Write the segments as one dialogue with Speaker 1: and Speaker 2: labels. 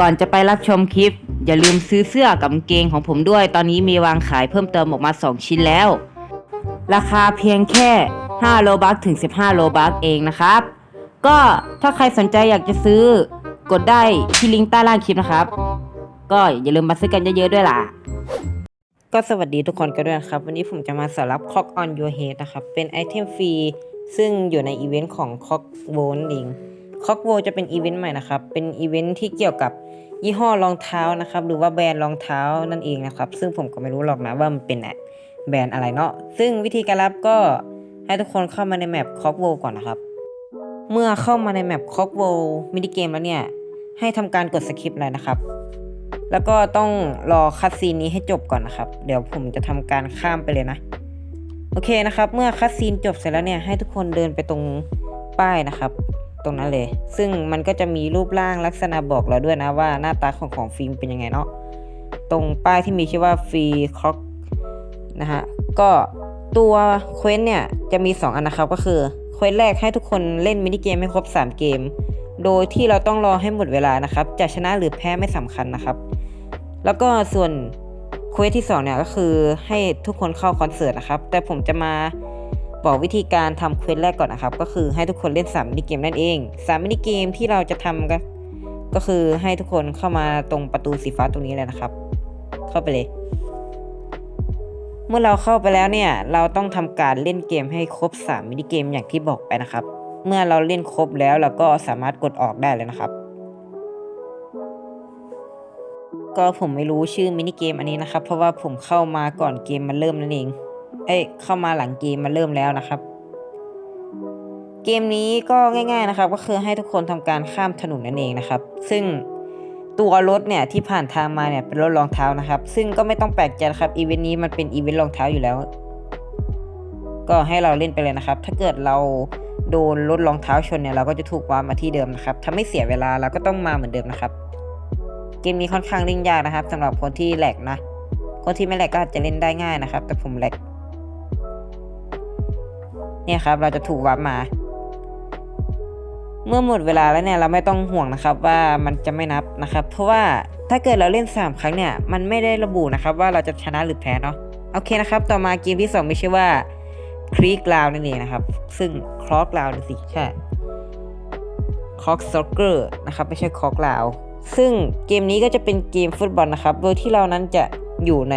Speaker 1: ก่อนจะไปรับชมคลิป อย่าลืมซื้อเสื้อกับกางเกงของผมด้วย ตอนนี้มีวางขายเพิ่มเติมออกมา 2 ชิ้นแล้ว ราคาเพียงแค่ 5 โลบัคถึง 15 โลบัคเองนะครับ ก็ถ้าใครสนใจอยากจะซื้อกดได้ที่ลิงก์ใต้ล่างคลิปนะครับ ก็อย่าลืมมาซื้อกันเยอะๆด้วยล่ะ ก็สวัสดีทุกคนกันด้วยนะครับ วันนี้ผมจะมาสารับ Cock on Your Head นะครับ เป็นไอเทมฟรีซึ่งอยู่ในอีเวนต์ของ Cock w o นั่น เอง Cock w o จะเป็นอีเวนต์ใหม่นะครับ เป็นอีเวนต์ที่เกี่ยวกับยี่ห้อรองเท้านะครับ หรือว่าแบรนด์รองเท้านั่นเองนะครับ ซึ่งผมก็ไม่รู้หรอกนะว่ามันเป็นแบรนด์อะไรเนาะ ซึ่งวิธีการรับก็ให้ทุกคนเข้ามาในแมป Cock w o ก่อนนะครับ เมื่อเข้ามาในแมป Cock w o มินิเกมแล้วเนี่ย ให้ทำการกดสคริปต์เลยนะครับ แล้วก็ต้องรอคัดซีนนี้ให้จบก่อนนะครับ เดี๋ยวผมจะทำการข้ามไปเลยนะ โอเคนะครับ เมื่อคัดซีนจบเสร็จแล้วเนี่ย ให้ทุกคนเดินไปตรงป้ายนะครับ ตรงนั้นเลย ซึ่งมันก็จะมีรูปร่างลักษณะบอกเราด้วยนะว่าหน้าตาของของฟิล์มเป็นยังไงเนาะตรงป้ายที่มีชื่อว่าฟรีคล็อกนะฮะก็ตัวเควสเนี่ยจะมี 2 อันนะครับก็คือเควสแรกให้ทุกคนเล่นมินิเกมให้ครบ 3 เกม โดยที่เราต้องรอให้หมดเวลานะครับจะชนะหรือแพ้ไม่สำคัญนะครับ แล้วก็ส่วนเควสที่2เนี่ยก็คือให้ทุกคนเข้าคอนเสิร์ตนะครับแต่ผมจะมา บอกวิธีการทำเควสแรกก่อนนะครับ ก็คือให้ทุกคนเล่น3มินิเกมนั่นเอง3มินิเกมที่เราจะทำก็ก็คือให้ทุกคนเข้ามาตรงประตูสีฟ้าตรงนี้เลยนะครับ เข้าไปเลย เมื่อเราเข้าไปแล้วเนี่ย เราต้องทำการเล่นเกมให้ครบ3มินิเกมอย่างที่บอกไปนะครับ เมื่อเราเล่นครบแล้วเราก็สามารถกดออกได้เลยนะครับ ก็ผมไม่รู้ชื่อมินิเกมอันนี้นะครับ เพราะว่าผมเข้ามาก่อนเกมมันเริ่มนั่นเอง เอ้ยเข้ามาหลังเกมมันเริ่มแล้วนะครับ เกมนี้ก็ง่าย ๆนะครับ ก็คือให้ทุกคนทำการข้ามถนนนั่นเองนะครับ ซึ่งตัวรถเนี่ยที่ผ่านทางมาเนี่ยเป็นรถรองเท้านะครับ ซึ่งก็ไม่ต้องแปลกใจนะครับอีเวนต์นี้มันเป็นอีเวนต์รองเท้าอยู่แล้ว ก็ให้เราเล่นไปเลยนะครับ ถ้าเกิดเราโดนรถรองเท้าชนเนี่ยเราก็จะถูกวามาที่เดิมนะครับถ้าไม่เสียเวลาเราก็ต้องมาเหมือนเดิมนะครับ เกมนี้ค่อนข้างเล่นยากนะครับสำหรับคนที่แหลกนะ คนที่ไม่แหลกก็อาจจะเล่นได้ง่ายนะครับ แต่ผมแหลก เนี่ยครับเราจะถูกวับมา เมื่อหมดเวลาแล้วเนี่ยเราไม่ต้องห่วงนะครับว่ามันจะไม่นับนะครับ เพราะว่าถ้าเกิดเราเล่น 3 ครั้งเนี่ยมันไม่ได้ระบุนะครับว่าเราจะชนะหรือแพ้เนาะโอเคนะครับ ต่อมาเกมที่ 2 ไม่ใช่ว่าคลีกลาวนั่นเองนะครับ ซึ่งคลอกลาวนี่สิใช่คอกซ็อกเกอร์นะครับไม่ใช่คอกลาว ซึ่งเกมนี้ก็จะเป็นเกมฟุตบอลนะครับ โดยที่เรานั้นจะอยู่ใน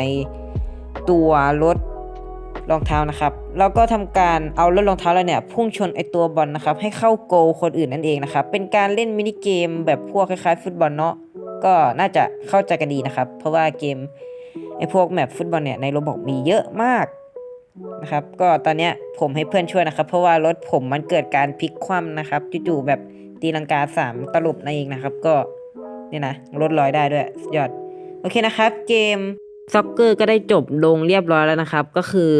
Speaker 1: ตัวรถ รองเท้านะครับแล้วก็ทำการเอารถรองเท้าเราเนี่ยพุ่งชนไอตัวบอลนะครับให้เข้าโกลคนอื่นนั่นเองนะครับเป็นการเล่นมินิเกมแบบพวกคล้ายๆ ฟุตบอลเนาะก็น่าจะเข้าใจกันดีนะครับเพราะว่าเกมไอพวกแมปฟุตบอลเนี่ยในโรบอกมีเยอะมากนะครับก็ตอนเนี้ยผมให้เพื่อนช่วยนะครับ เพราะว่ารถผมมันเกิดการพลิกคว่ำนะครับจู่ๆแบบตีลังกาสามตลบนั่นเองนะครับ ก็นี่นะลดร้อยได้ด้วยยอดโอเคนะครับ เกม ซ็อกเกอร์ก็ได้จบลงเรียบร้อยแล้วนะครับ ก็คือ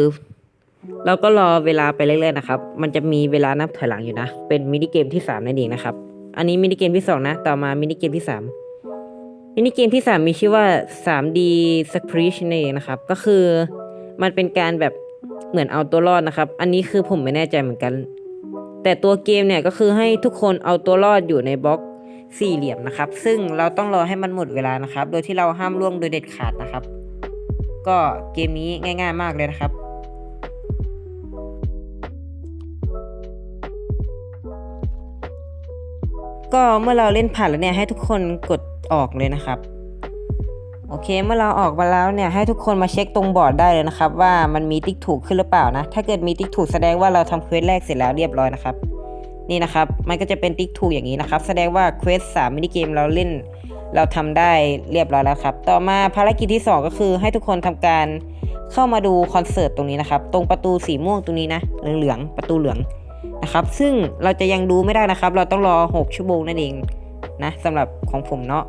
Speaker 1: เราก็รอเวลาไปเรื่อยๆนะครับ มันจะมีเวลานับถอยหลังอยู่นะ เป็นมินิเกมที่3นั่นเองนะครับ อันนี้มินิเกมที่ 2 นะ ต่อมามินิเกมที่ 3 มินิเกมที่ 3 มีชื่อว่า 3D s p r i t นั่นเองนะครับ ก็คือมันเป็นการแบบเหมือนเอาตัวรอดนะครับ อันนี้คือผมไม่แน่ใจเหมือนกัน แต่ตัวเกมเนี่ยก็คือให้ทุกคนเอาตัวรอดอยู่ในบล็อกสี่เหลี่ยมนะครับ ซึ่งเราต้องรอให้มันหมดเวลานะครับ โดยที่เราห้ามล่วงโดยเด็ดขาดนะครับ ก็เกมนี้ง่าย ๆ มากเลยนะครับก็เมื่อเราเล่นผ่านแล้วเนี่ยให้ทุกคนกดออกเลยนะครับ โอเคเมื่อเราออกมาแล้วเนี่ยให้ทุกคนมาเช็คตรงบอร์ดได้เลยนะครับ ว่ามันมีติ๊กถูกขึ้นหรือเปล่านะ ถ้าเกิดมีติ๊กถูกแสดงว่าเราทำเควสแรกเสร็จแล้วเรียบร้อยนะครับ นี่นะครับ มันก็จะเป็นติ๊กถูกอย่างนี้นะครับ แสดงว่าเควสสามมินิเกมเราเล่น เราทำได้เรียบร้อยแล้วครับ ต่อมาภารกิจที่ 2 ก็คือให้ทุกคนทำการเข้ามาดูคอนเสิร์ตตรงนี้นะครับ ตรงประตูสีม่วงตรงนี้นะ เหลืองๆประตูเหลืองนะครับ ซึ่งเราจะยังดูไม่ได้นะครับ เราต้องรอ 6 ชั่วโมงนั่นเองนะสำหรับของผมเนาะ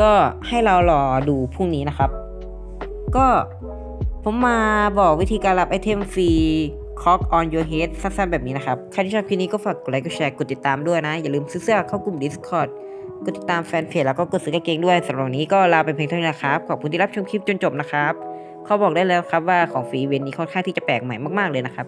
Speaker 1: ก็ให้เรารอดูพรุ่งนี้นะครับ ก็ผมมาบอกวิธีการรับไอเทมฟรี Cock on your head สั้นๆแบบนี้นะครับ ใครที่ชอบคลิปนี้ก็ฝากกดไลค์กดแชร์กดติดตามด้วยนะ อย่าลืมซื้อเสื้อเข้ากลุ่ม Discord กดติดตามแฟนเพจแล้วก็กดซื้อกางเกงด้วยสำหรับวันนี้ก็ลาไปเพียงเท่านี้นะครับ ขอบคุณที่รับชมคลิปจนจบนะครับเขาบอกได้แล้วครับว่าของฟรีเวนนี้ค่อนข้างที่จะแปลกใหม่มากๆเลยนะครับ